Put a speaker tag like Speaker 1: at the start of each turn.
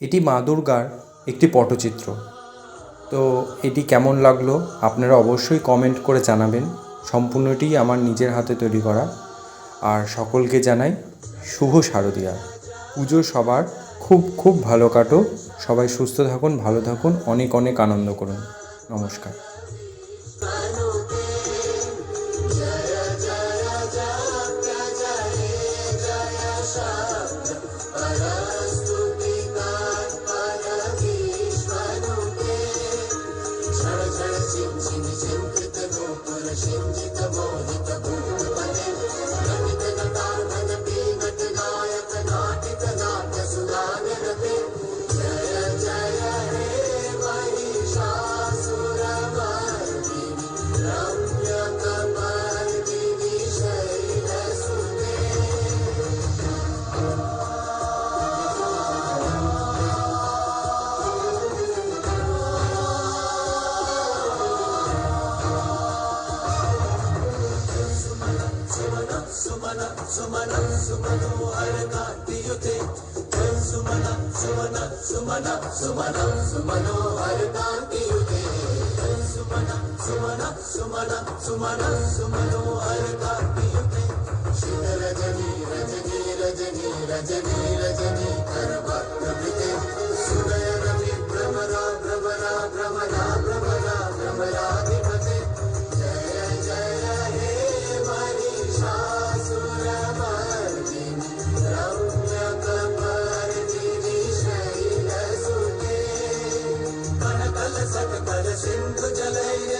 Speaker 1: এটি মা দুর্গার একটি পটচিত্র। তো এটি কেমন লাগল আপনারা অবশ্যই কমেন্ট করে জানাবেন। সম্পূর্ণটি আমার নিজের হাতে তৈরি করা। আর সকলকে জানাই শুভ শারদীয়া। পুজো সবার খুব খুব ভালো কাটো সবাই সুস্থ থাকুন, ভালো থাকুন, অনেক অনেক আনন্দ করুন। নমস্কার।
Speaker 2: सुमन सुमनो हर सुम सुमन सुमन सुमन सुमनो हर सुम सुमन सुमन सुमन सुमनो हरते रजनी रजनी रजनी रजनी रजनी కలశము కలశిందు జలైన